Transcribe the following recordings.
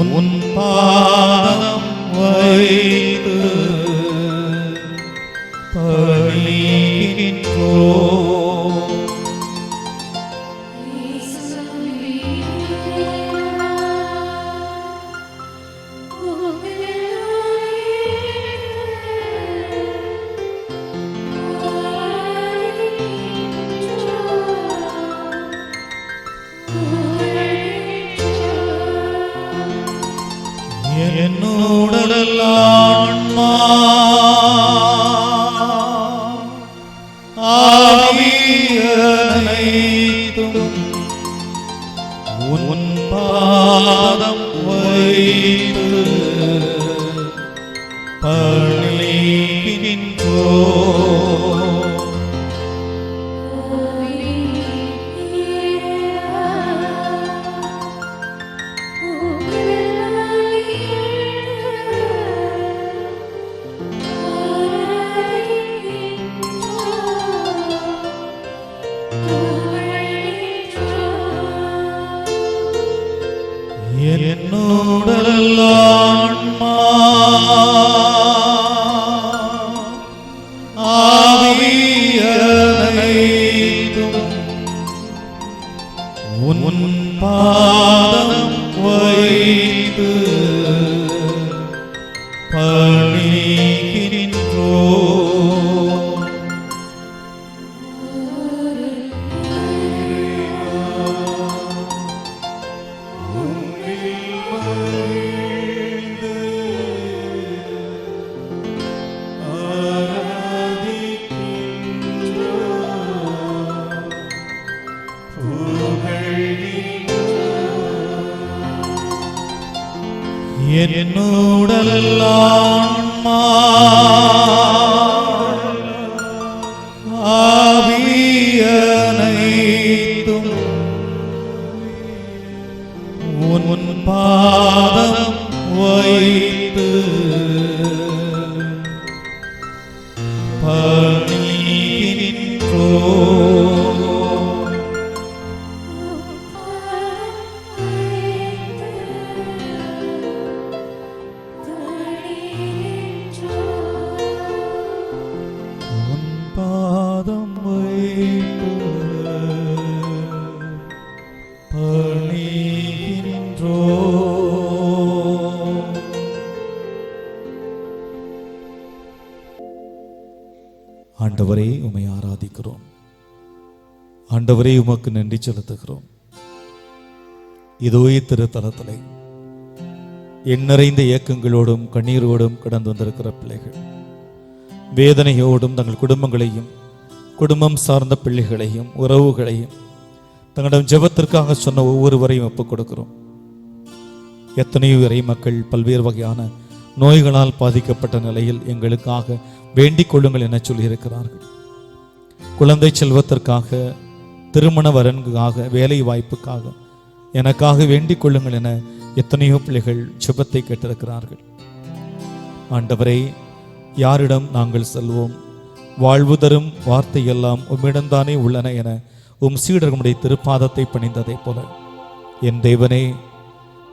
உன் பாதம் ஆவியனைத்தும் என்னோடலான்மா ஆவியனைத்தும் உன் பாதம் வைத்து பணிகின்றோ ஆண்டவரே உமை ஆராதிக்கிறோம். ஆண்டவரே உமக்கு நன்றி செலுத்துகிறோம். இதோ திருத்தலத்திலே எண்ணறைந்த இயக்கங்களோடும் கண்ணீரோடும் கடந்து வந்திருக்கிற பிள்ளைகள் வேதனையோடும் தங்கள் குடும்பங்களையும் குடும்பம் சார்ந்த பிள்ளைகளையும் உறவுகளையும் தங்களிடம் ஜெபத்திற்காக சொன்ன ஒவ்வொருவரையும் ஒப்புக் கொடுக்கிறோம். எத்தனையோ இறை மக்கள் பல்வேறு வகையான நோய்களால் பாதிக்கப்பட்ட நிலையில் எங்களுக்காக வேண்டிக் கொள்ளுங்கள் என சொல்லியிருக்கிறார்கள். குழந்தை செல்வத்திற்காக திருமண வரன்காக வேலை வாய்ப்புக்காக எனக்காக வேண்டிக் கொள்ளுங்கள் என எத்தனையோ பிள்ளைகள் சுபத்தை கேட்டிருக்கிறார்கள். ஆண்டவரே யாரிடம் நாங்கள் செல்வோம்? வாழ்வு தரும் வார்த்தையெல்லாம் உம்மிடம்தானே உள்ளன என உம் சீடர்களுடைய திருப்பாதத்தை பணிந்ததைப் போல. என் தேவனே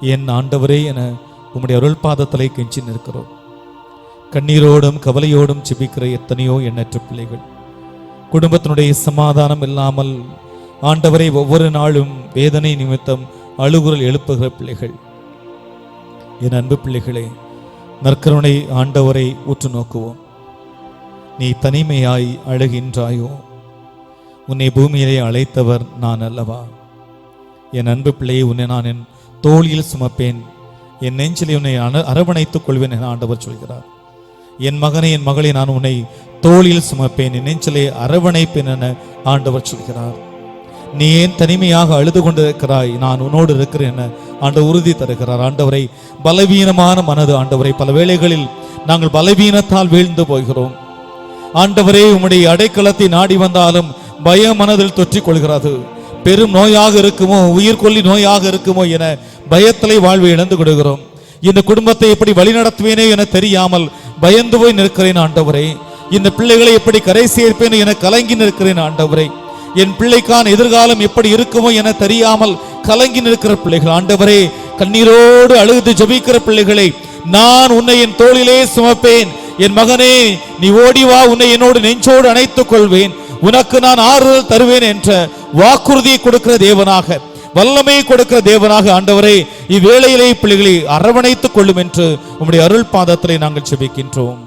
என் ஆண்டவரே என உம்முடைய அருள் பாதத்தலை கெஞ்சி நிற்கிறோம். கண்ணீரோடும் கவலையோடும் ஜெபிக்கிற எத்தனையோ எண்ணற்ற பிள்ளைகள். குடும்பத்தினுடைய சமாதானம் இல்லாமல் ஆண்டவரை ஒவ்வொரு நாளும் வேதனை நிமித்தம் அழுகுரல் எழுப்புகிற பிள்ளைகள். என் அன்பு பிள்ளைகளே நற்கருணை ஆண்டவரை உற்று நோக்குவோம். நீ தனிமையாய் அழுகின்றாயோ? உன்னை பூமியிலே அழைத்தவர் நான் அல்லவா? என் அன்பு பிள்ளையை உன்னை நான் என் தோளில் சுமப்பேன். என் நெஞ்சில் உன்னை அர- அரவணைத்துக் கொள்வேன் என ஆண்டவர் சொல்கிறார். என் மகனை என் மகளை நான் உன்னை தோளில் சுமப்பேன் என் நெஞ்சிலே அரவணைப்பேன் என ஆண்டவர் சொல்கிறார். நீ ஏன் தனிமையாக அழுது கொண்டிருக்கிறாய்? நான் உன்னோடு இருக்கிறேன் என ஆண்டவர் உறுதி தருகிறார். ஆண்டவரை பலவீனமான மனது ஆண்டவரை பல வேளைகளில் நாங்கள் பலவீனத்தால் வீழ்ந்து போகிறோம். ஆண்டவரே உம்முடைய அடைக்கலத்தை நாடி வந்தாலும் பய மனதில் தொற்றிக் கொள்கிறது. பெரும் நோயாக இருக்குமோ உயிர்கொல்லி நோயாக இருக்குமோ என பயத்திலே வாழ்வை இழந்து கொடுக்கிறோம் இந்த குடும்பத்தை எப்படி வழிநடத்துவேனே என தெரியாமல் பயந்து போய் நிற்கிறேன் ஆண்டவரே. இந்த பிள்ளைகளை எப்படி கரை சேர்ப்பேன் என கலங்கி நிற்கிறேன் ஆண்டவரே. என் பிள்ளைக்கான எதிர்காலம் எப்படி இருக்குமோ என தெரியாமல் கலங்கி நிற்கிற பிள்ளைகள் ஆண்டவரே. கண்ணீரோடு அழுது ஜபிக்கிற பிள்ளைகளை நான் உன்னை என் தோளிலே சுமப்பேன். என் மகனே நீ ஓடி வா உன்னை என்னோடு நெஞ்சோடு அணைத்துக் கொள்வேன். உனக்கு நான் ஆறுதல் தருவேன் என்ற வாக்குறுதியை கொடுக்கிற தேவனாக வல்லமை கொடுக்கிற தேவனாக ஆண்டவரை இவ்வேளையிலே பிள்ளைகளை அரவணைத்துக் கொள்ளும் என்று உம்முடைய அருள் பாதத்திலே நாங்கள் செபிக்கின்றோம்.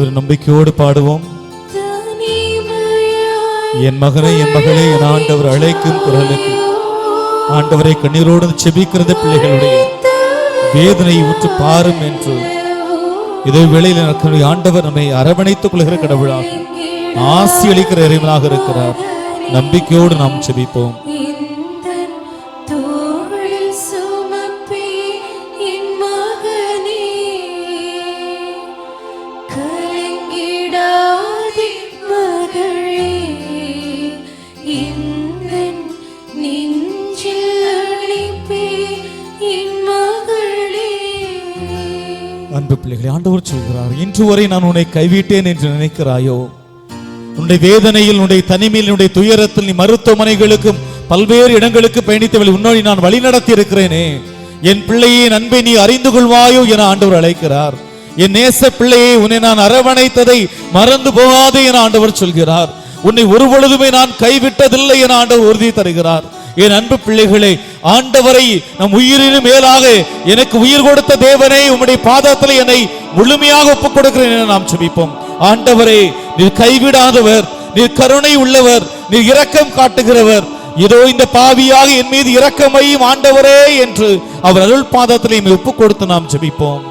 ஒரு நம்பிக்கையோடு பாடுவோம். என் மகனை என் மகளே என் ஆண்டவர் அழைக்கும் குரலுக்கு. ஆண்டவரை கண்ணீரோடு செபிக்கிறது பிள்ளைகளுடைய. வேதனையை உற்று பாரும் என்று. இதே வேளையில் ஆண்டவர் நம்மை அரவணைத்துக் கொள்கிற கடவுளாக ஆசி அளிக்கிற இறைவனாக இருக்கிறார். நம்பிக்கையோடு நாம் செபிப்போம். ஆண்டவர் சொல்கிறார் இன்று வரை நான் உன்னை கைவிட்டேன் என்று நினைக்கிறாயோ? உன்னுடைய வேதனையில் உன்னுடைய தனிமையில் உன்னுடைய துயரத்தில் நீ மருத்துவமனைகளுக்கும் பல்வேறு இடங்களுக்கு பயணித்தவள் உன்னோடி நான் வழி நடத்தி இருக்கிறேனே என் பிள்ளையை அன்பை நீ அறிந்து கொள்வாயோ என ஆண்டவர் அழைக்கிறார். என் நேச பிள்ளையை உன்னை நான் அரவணைத்ததை மறந்து போகாதே என ஆண்டவர் சொல்கிறார். உன்னை ஒரு பொழுதுமே நான் கைவிட்டதில்லை என ஆண்டவர் உறுதி தருகிறார். என் அன்பு பிள்ளைகளே ஆண்டவரை நம் உயிரினும் மேலாக எனக்கு உயிர் கொடுத்த தேவனை உம்முடைய பாதத்தில் என்னை முழுமையாக ஒப்புக் கொடுக்கிறேன் என நாம் சுமிப்போம் ஆண்டவரே நீர் கைவிடாதவர் நீர் கருணை உள்ளவர் நீர் இரக்கம் காட்டுகிறவர். இதோ இந்த பாவியாக என் மீது இரக்கமையும் ஆண்டவரே என்று அவர் அருள் பாதத்திலே ஒப்புக் கொடுத்து நாம் ஜெபிப்போம்.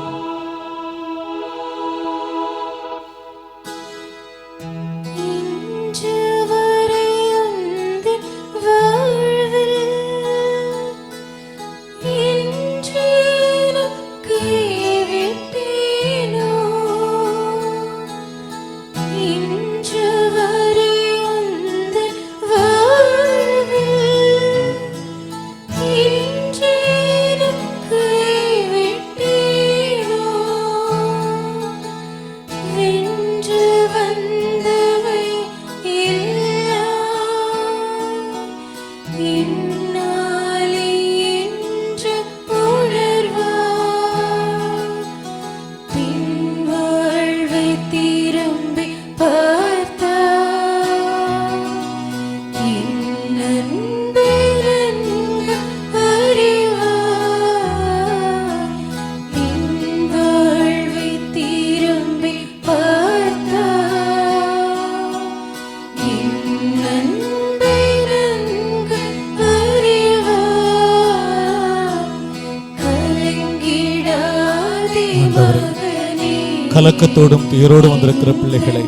கலக்கத்தோடும் துயரோடும் வந்திருக்கிற பிள்ளைகளை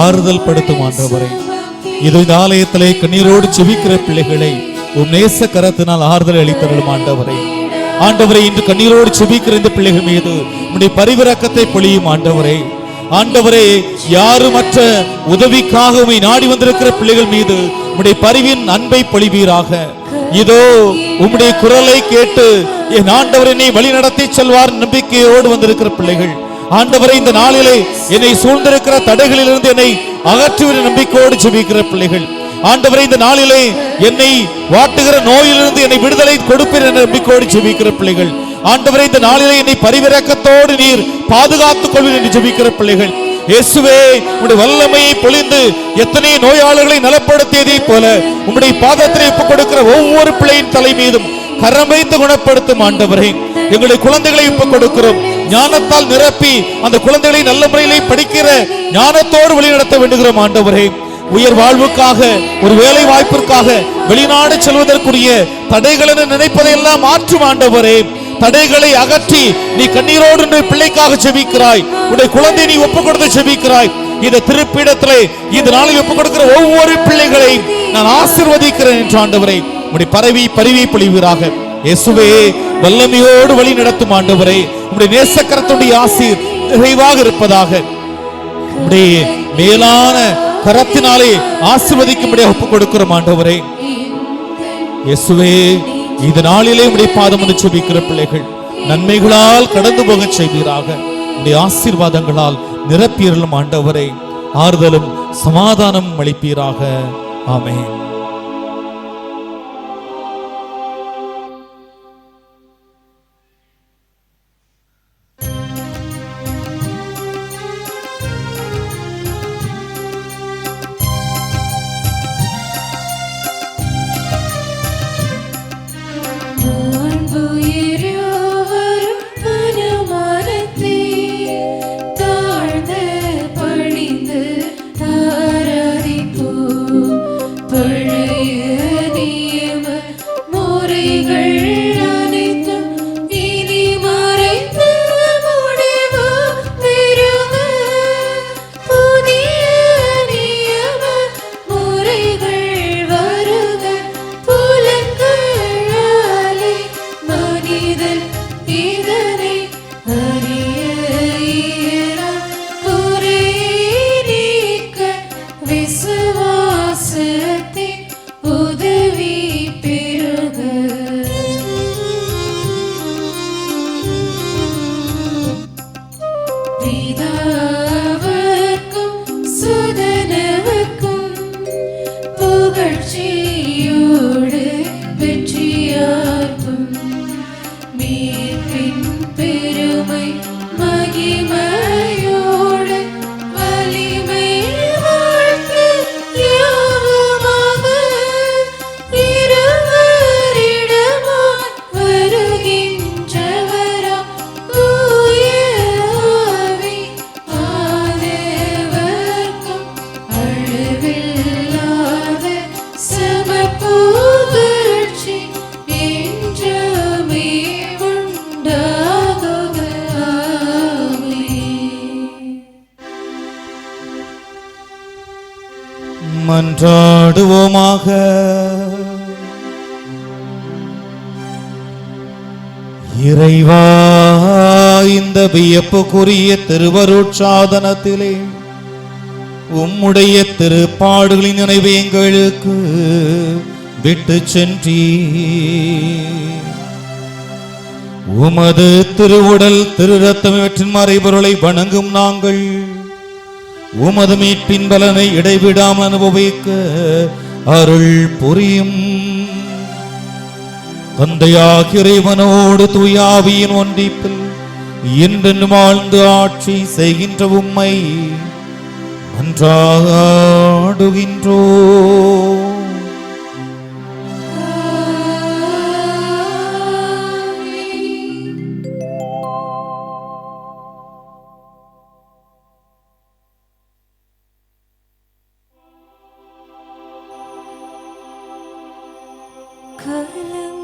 ஆறுதல் படுத்தும் ஆண்டவரை. இது இந்த ஆலயத்திலே கண்ணீரோடு செவிக்கிற பிள்ளைகளை உன் நேச கரத்தினால் ஆறுதல் அளித்தருளும் ஆண்டவரை. ஆண்டவரை இன்று கண்ணீரோடு செபிக்கிற இந்த பிள்ளைகள் மீது உம்முடைய பரிவிறக்கத்தை பொழியும் ஆண்டவரை. ஆண்டவரே யாருமற்ற உதவிக்காக உமை நாடி வந்திருக்கிற பிள்ளைகள் மீது உம்முடைய பரிவின் அன்பை பொழிவீராக. இதோ உம்முடைய குரலை கேட்டு என் ஆண்டவர் என்னை வழி நடத்தி செல்வார் நம்பிக்கையோடு வந்திருக்கிற பிள்ளைகள். ஆண்டவரை இந்த நாளிலே என்னை சூழ்ந்திருக்கிற தடைகளிலிருந்து என்னை அகற்றுவிட நம்பிக்கையோடு ஜெபிக்கிற பிள்ளைகள். ஆண்டவரை இந்த நாளிலே என்னை வாட்டுகிற நோயிலிருந்து என்னை விடுதலை கொடுப்பீர் என்ற நம்பிக்கையோடு ஜெபிக்கிற பிள்ளைகள். ஆண்டவரை இந்த நாளிலே என்னை பரிவிரக்கத்தோடு நீர் பாதுகாத்துக் கொள்வீர் என்று ஜெபிக்கிற பிள்ளைகள். இயேசுவே உடைய வல்லமையை பொழிந்து எத்தனை நோயாளர்களை நலப்படுத்தியதைப் போல உங்களுடைய பாதத்திலே ஒப்புக் கொடுக்கிற ஒவ்வொரு பிள்ளையின் தலை மீதும் கரம் வைத்து குணப்படுத்தும் ஆண்டவரே. எங்களுடைய குழந்தைகளை இப்ப கொடுக்கிறோம். ஞானத்தால் நிரப்பி அந்த குழந்தைகளை நல்ல முறையிலே படிக்கிற ஞானத்தோடு வழிநடத்த வேண்டுகிறோம் ஆண்டவரே. உயர் வாழ்வுக்காக ஒரு வேலை வாய்ப்பிற்காக வெளிநாடு செல்வதற்குரிய தடைகள் என நினைப்பதையெல்லாம் மாற்றும் ஆண்டவரே. தடைகளை அகற்றி நீ கண்ணீரோடு உன்னுடைய பிள்ளைக்காக செபிக்கிறாய். உடைய குழந்தை நீ ஒப்பு கொடுத்து செபிக்கிறாய். இந்த திருப்பீடத்திலே இந்த நாளில் ஒப்பு கொடுக்கிற ஒவ்வொரு பிள்ளைகளையும் நான் ஆசிர்வதிக்கிறேன் என்று ஆண்டவரை. உடைய பரவி பரவி பொழிவீராக. இயேசுவே வல்லமையோடு வழி நடத்தும் ஆண்டவரே உடைய நேசக்கரத்துடைய ஆசீர் நிறைவாக இருப்பதாக. உடைய மேலான கரத்தினாலே ஆசீர்வதிக்கும்படியாக ஒப்புக் கொடுக்கிறோம் ஆண்டவரே. இயேசுவே இந்த நாளிலே உடைய பாதம் வந்து செபிக்கிற பிள்ளைகள் நன்மைகளால் கடந்து போகச் செய்வீராக. உடைய ஆசீர்வாதங்களால் நிரப்பியறலும் ஆண்டவரை. ஆறுதலும் சமாதானம் அளிப்பீராக. ஆமென். பாடுவோமாக. இறைவா இந்த வியப்புக்குரிய திருவருட்சாதனத்திலே உம்முடைய திருப்பாடுகளின் நினைவு எங்களுக்கு விட்டு சென்றீ உமது திருவுடல் திரு ரத்தம் இவற்றின் மறைபொருளை வணங்கும் நாங்கள் உமது மீட்பின் பலனை இடைவிடாமல் அனுபவிக்க அருள் புரியும். தந்தையாகிய இறைவனோடு தூயாவியின் ஒன்றிப்பில் என்றென்றும் வாழ்ந்து ஆட்சி செய்கின்ற உம்மை เคยลืม